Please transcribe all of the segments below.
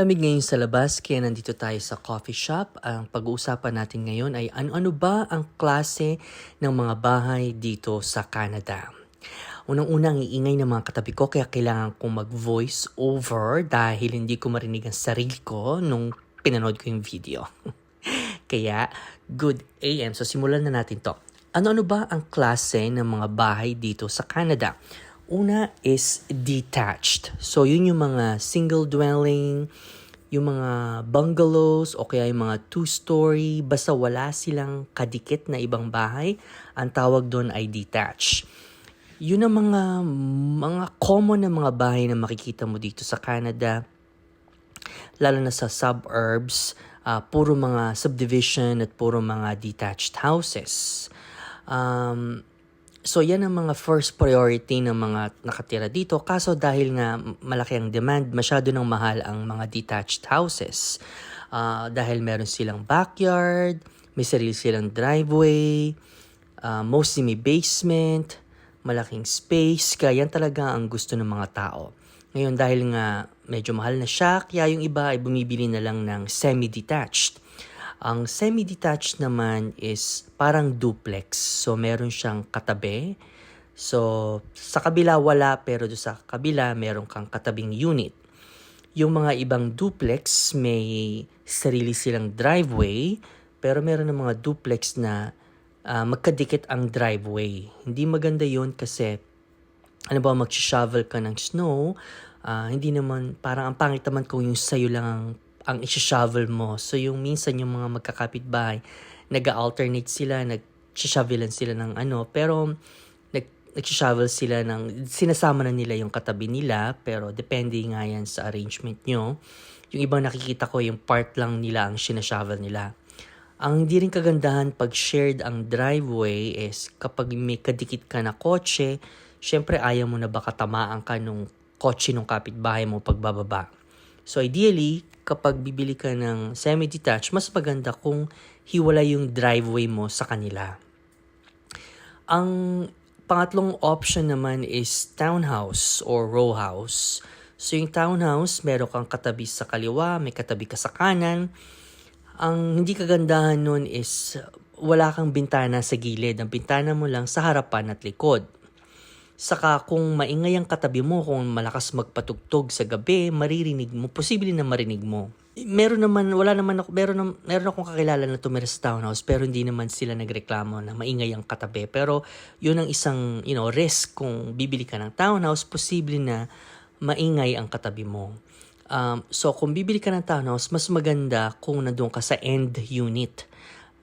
malamig ngayon sa labas kaya nandito tayo sa coffee shop. Ang pag-uusapan natin ngayon ay ano-ano ba ang klase ng mga bahay dito sa Canada. Unang-unang iingay ng mga katabi ko kaya kailangan kong mag-voice over dahil hindi ko marinig ang sarili ko nung pinanood ko yung video. kaya good AM. So simulan na natin to. Ano-ano ba ang klase ng mga bahay dito sa Canada? Una is detached. So, yun yung mga single dwelling, yung mga bungalows, o kaya yung mga two-story, basta wala silang kadikit na ibang bahay, ang tawag doon ay detached. Yun ang mga, mga common na mga bahay na makikita mo dito sa Canada, lalo na sa suburbs, uh, puro mga subdivision at puro mga detached houses. Um, So yan ang mga first priority ng mga nakatira dito. Kaso dahil nga malaki ang demand, masyado nang mahal ang mga detached houses. Uh, dahil meron silang backyard, may sarili silang driveway, uh, mostly may basement, malaking space. Kaya yan talaga ang gusto ng mga tao. Ngayon dahil nga medyo mahal na siya, kaya yung iba ay bumibili na lang ng semi-detached. Ang semi-detached naman is parang duplex. So, meron siyang katabi. So, sa kabila wala, pero do sa kabila meron kang katabing unit. Yung mga ibang duplex, may sarili silang driveway, pero meron ng mga duplex na uh, magkadikit ang driveway. Hindi maganda yon kasi ano ba, mag-shovel ka ng snow, uh, hindi naman, parang ang pangit naman kung yung sayo lang ang ang isi-shovel mo. So yung minsan yung mga magkakapit-bahay, nag-alternate sila, nag-shovelan sila ng ano, pero nag nag-shovel sila ng, sinasama na nila yung katabi nila, pero depende nga yan sa arrangement nyo. Yung ibang nakikita ko, yung part lang nila ang sinashovel nila. Ang hindi rin kagandahan pag shared ang driveway is kapag may kadikit ka na kotse, syempre ayaw mo na baka tamaan ka nung kotse nung kapitbahay mo pagbababa. So ideally, kapag bibili ka ng semi-detached, mas maganda kung hiwala yung driveway mo sa kanila. Ang pangatlong option naman is townhouse or row house. So yung townhouse, meron kang katabi sa kaliwa, may katabi ka sa kanan. Ang hindi kagandahan nun is wala kang bintana sa gilid. Ang bintana mo lang sa harapan at likod. Saka kung maingay ang katabi mo, kung malakas magpatugtog sa gabi, maririnig mo, posible na marinig mo. Meron naman, wala naman ako, meron, meron akong kakilala na tumira sa townhouse pero hindi naman sila nagreklamo na maingay ang katabi. Pero yun ang isang, you know, risk kung bibili ka ng townhouse, posible na maingay ang katabi mo. Um, so kung bibili ka ng townhouse, mas maganda kung nandun ka sa end unit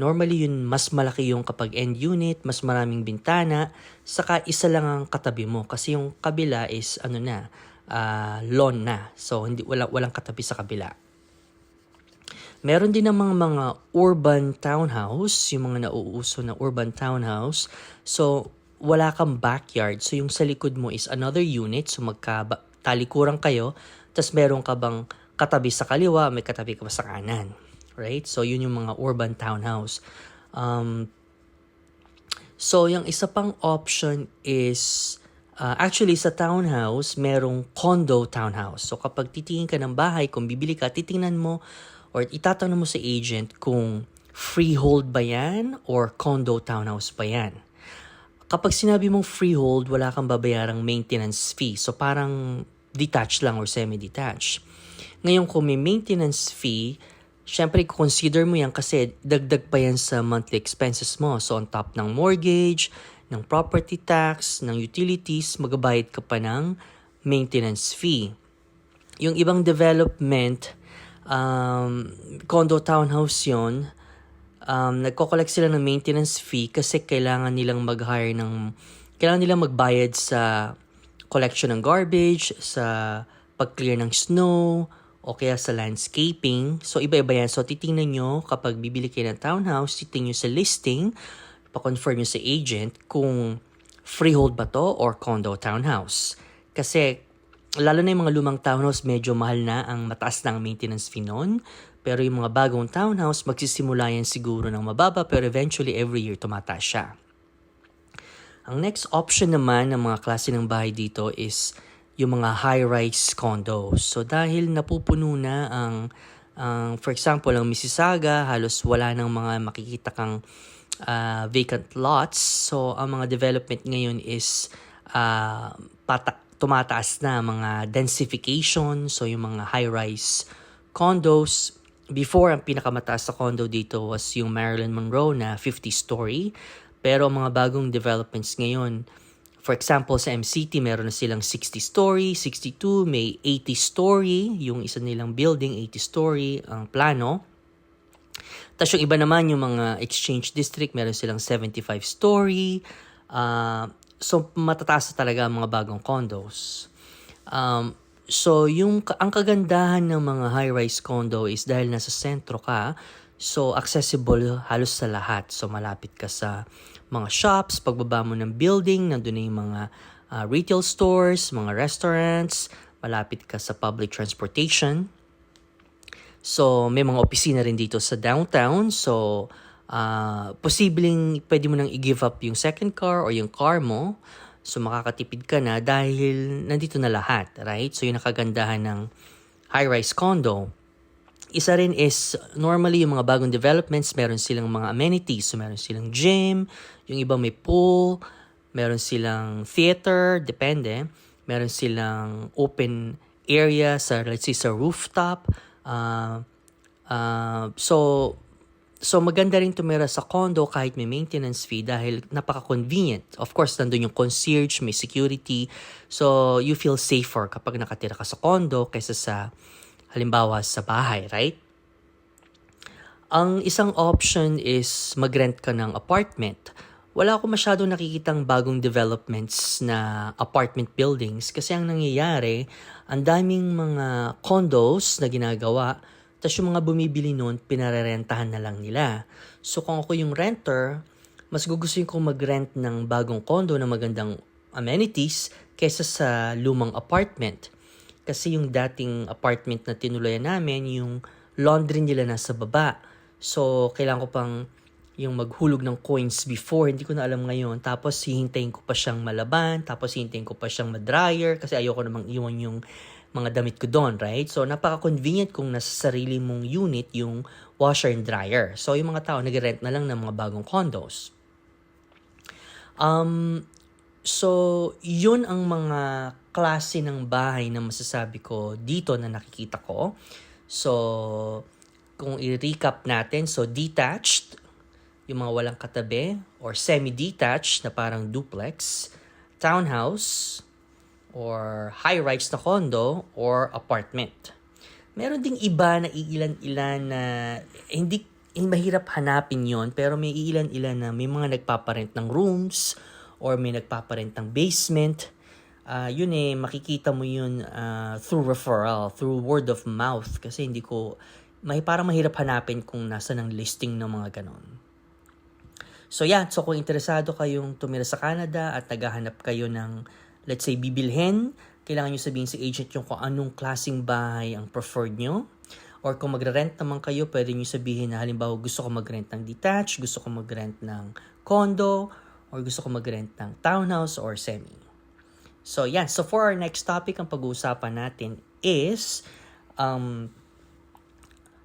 Normally yun mas malaki yung kapag end unit, mas maraming bintana, saka isa lang ang katabi mo kasi yung kabila is ano na, uh, lawn na. So hindi wala walang katabi sa kabila. Meron din namang mga urban townhouse, yung mga nauuso na urban townhouse. So wala kang backyard. So yung sa likod mo is another unit, so magka talikuran kayo, tapos meron ka bang katabi sa kaliwa, may katabi ka pa sa kanan right? So, yun yung mga urban townhouse. Um, so, yung isa pang option is, uh, actually sa townhouse, merong condo townhouse. So, kapag titingin ka ng bahay, kung bibili ka, titingnan mo or itatanong mo sa agent kung freehold ba yan or condo townhouse ba yan. Kapag sinabi mong freehold, wala kang babayarang maintenance fee. So, parang detached lang or semi-detached. Ngayon, kung may maintenance fee, Siyempre, consider mo yan kasi dagdag pa yan sa monthly expenses mo. So, on top ng mortgage, ng property tax, ng utilities, magabayad ka pa ng maintenance fee. Yung ibang development, um, condo townhouse yon um, nagko-collect sila ng maintenance fee kasi kailangan nilang mag-hire ng, kailangan nilang magbayad sa collection ng garbage, sa pag-clear ng snow, o kaya sa landscaping. So, iba-iba yan. So, titingnan nyo kapag bibili kayo ng townhouse, titingnan nyo sa listing, pa-confirm nyo sa agent kung freehold ba to or condo townhouse. Kasi, lalo na yung mga lumang townhouse, medyo mahal na ang mataas ang maintenance fee noon. Pero yung mga bagong townhouse, magsisimula yan siguro ng mababa pero eventually every year tumataas siya. Ang next option naman ng mga klase ng bahay dito is yung mga high-rise condos. So dahil napupuno na ang ang for example ang Mississauga halos wala nang mga makikita kang ah, vacant lots. So ang mga development ngayon is ah, pata- tumataas na mga densification, so yung mga high-rise condos. Before, ang pinakamataas sa condo dito was yung Marilyn Monroe na 50-story. Pero mga bagong developments ngayon, for example, sa MCT, meron na silang 60-story, 62, may 80-story, yung isa nilang building, 80-story ang plano. Tapos yung iba naman, yung mga exchange district, meron silang 75-story. Ah, so, matataas na talaga ang mga bagong condos. Um, so, yung, ang kagandahan ng mga high-rise condo is dahil nasa sentro ka, so accessible halos sa lahat. So, malapit ka sa mga shops, pagbaba mo ng building, nandun na yung mga ah, retail stores, mga restaurants, malapit ka sa public transportation. So, may mga opisina rin dito sa downtown. So, ah posibleng pwede mo nang i-give up yung second car or yung car mo. So, makakatipid ka na dahil nandito na lahat, right? So, yung nakagandahan ng high-rise condo. Isa rin is, normally yung mga bagong developments, meron silang mga amenities. So, meron silang gym, yung iba may pool, meron silang theater, depende. Meron silang open area sa, let's say, sa rooftop. Ah, ah, so, so maganda rin tumira sa condo kahit may maintenance fee dahil napaka-convenient. Of course, nandun yung concierge, may security. So, you feel safer kapag nakatira ka sa condo kaysa sa halimbawa sa bahay, right? Ang isang option is mag-rent ka ng apartment. Wala ako masyado nakikitang bagong developments na apartment buildings kasi ang nangyayari, ang daming mga condos na ginagawa, tapos yung mga bumibili noon, pinarerentahan na lang nila. So kung ako yung renter, mas gugustuhin kong mag-rent ng bagong condo na magandang amenities kaysa sa lumang apartment. Kasi yung dating apartment na tinuluyan namin, yung laundry nila nasa baba. So, kailangan ko pang yung maghulog ng coins before, hindi ko na alam ngayon. Tapos, hihintayin ko pa siyang malaban. Tapos, hihintayin ko pa siyang madryer. Kasi ayoko namang iwan yung mga damit ko doon, right? So, napaka-convenient kung nasa sarili mong unit yung washer and dryer. So, yung mga tao nag-rent na lang ng mga bagong condos. Um, so, yun ang mga klase ng bahay na masasabi ko dito na nakikita ko. So, kung i-recap natin, so detached, yung mga walang katabi, or semi-detached na parang duplex, townhouse, or high-rise na condo, or apartment. Meron ding iba na iilan-ilan na hindi, hindi mahirap hanapin yon pero may iilan-ilan na may mga nagpaparent ng rooms or may nagpaparent ng basement. Ah, yun eh, makikita mo yun ah, through referral, through word of mouth. Kasi hindi ko, may parang mahirap hanapin kung nasa ng listing ng mga ganon. So yeah, so kung interesado kayong tumira sa Canada at naghahanap kayo ng, let's say, bibilhin, kailangan nyo sabihin sa agent yung kung anong klaseng bahay ang preferred nyo. Or kung magre-rent naman kayo, pwede nyo sabihin na halimbawa gusto ko mag-rent ng detached, gusto ko mag-rent ng condo, or gusto ko mag-rent ng townhouse or semi. So yeah, so for our next topic, ang pag-uusapan natin is um,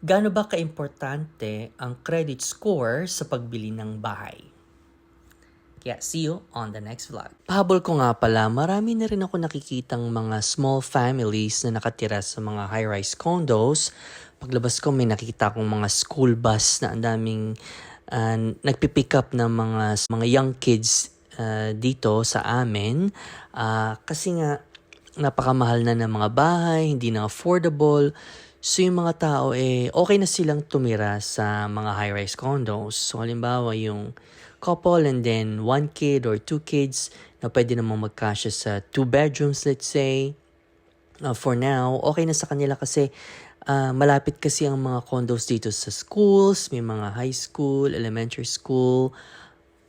gaano ba kaimportante ang credit score sa pagbili ng bahay? Kaya see you on the next vlog. Pahabol ko nga pala, marami na rin ako nakikitang mga small families na nakatira sa mga high-rise condos. Paglabas ko may nakita akong mga school bus na ang daming uh, nagpipick up ng mga, mga young kids uh, dito sa amin. Ah, kasi nga napakamahal na ng mga bahay, hindi na affordable. So yung mga tao eh okay na silang tumira sa mga high-rise condos. So halimbawa yung couple and then one kid or two kids na pwede namang magkasya sa two bedrooms let's say. Uh, for now, okay na sa kanila kasi ah, malapit kasi ang mga condos dito sa schools, may mga high school, elementary school.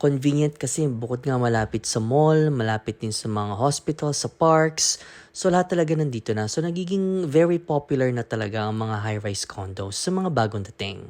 Convenient kasi bukod nga malapit sa mall, malapit din sa mga hospital, sa parks. So lahat talaga nandito na. So nagiging very popular na talaga ang mga high-rise condos sa mga bagong dating.